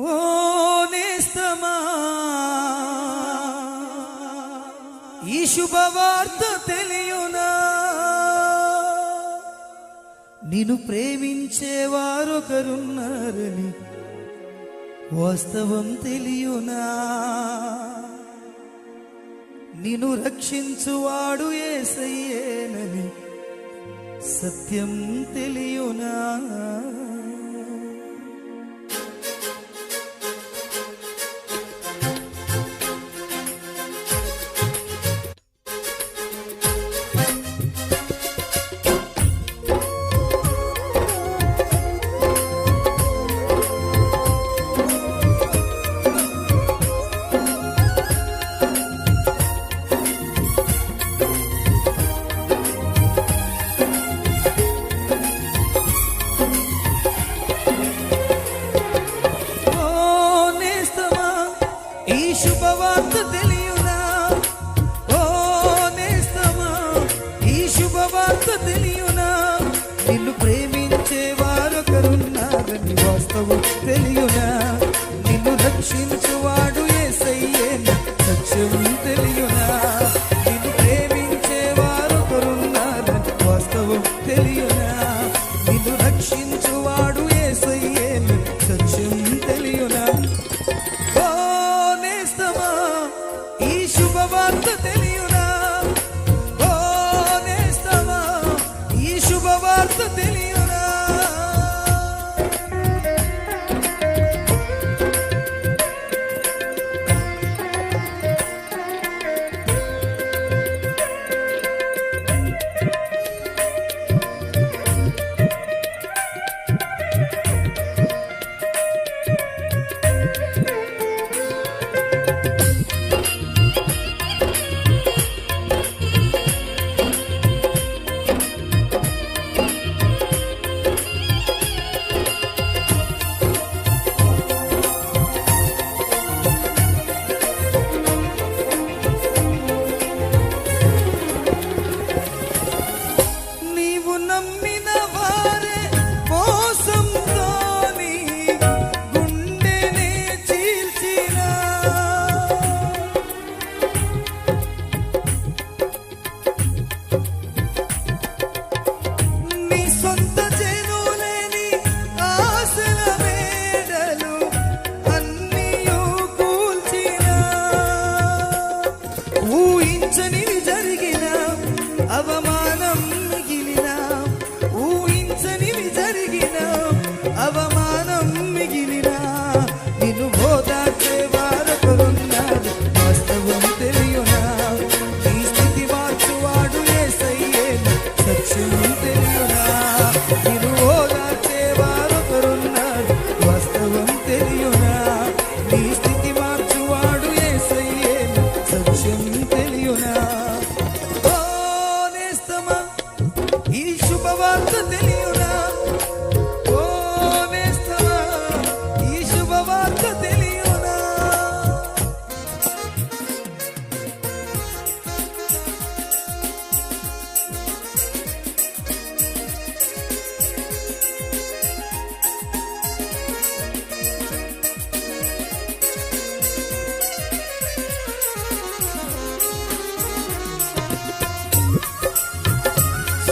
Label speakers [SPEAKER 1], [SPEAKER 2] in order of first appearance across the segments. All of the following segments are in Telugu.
[SPEAKER 1] ఓ నేస్తమా. ఈ శుభవార్త తెలియునా? నిన్ను ప్రేమించేవారొకరున్నారని వాస్తవం తెలియునా? నిన్ను రక్షించువాడు ఏసయ్యేనని సత్యం తెలియునా? శుభవార్త తెలియునా? ఓ నేస్తమా ఈ శుభవార్త తెలియునా? నిన్ను ప్రేమించే వారొకరున్నారని వాస్తవం తెలియునా? నిన్ను రక్షించువాడు ఏసయ్యేన? సత్యం తెలియునా? నిన్ను ప్రేమించే వారొకరున్నారని వాస్తవం తెలియునా? ఈ శుభవార్త తెలియ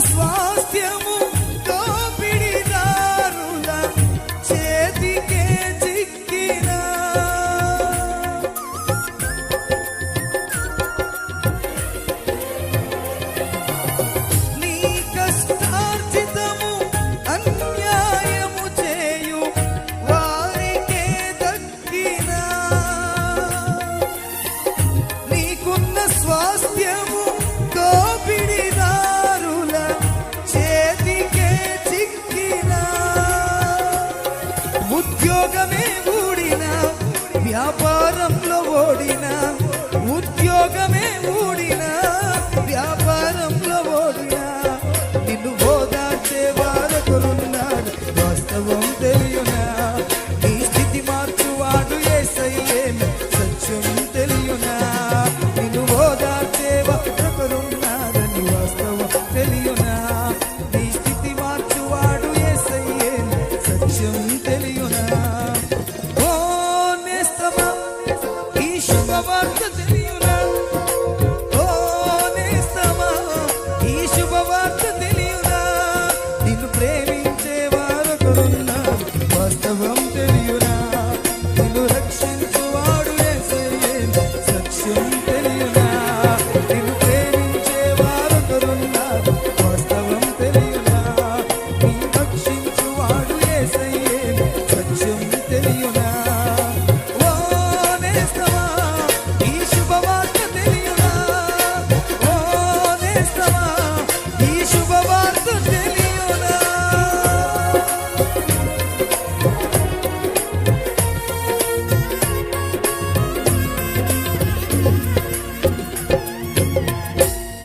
[SPEAKER 1] స్వాస్థ్యము. ఉద్యోగమే ఊడినా వ్యాపారంలో ఓడినా ఉద్యోగమే ఊడినా వ్యాపారంలో ఓడినా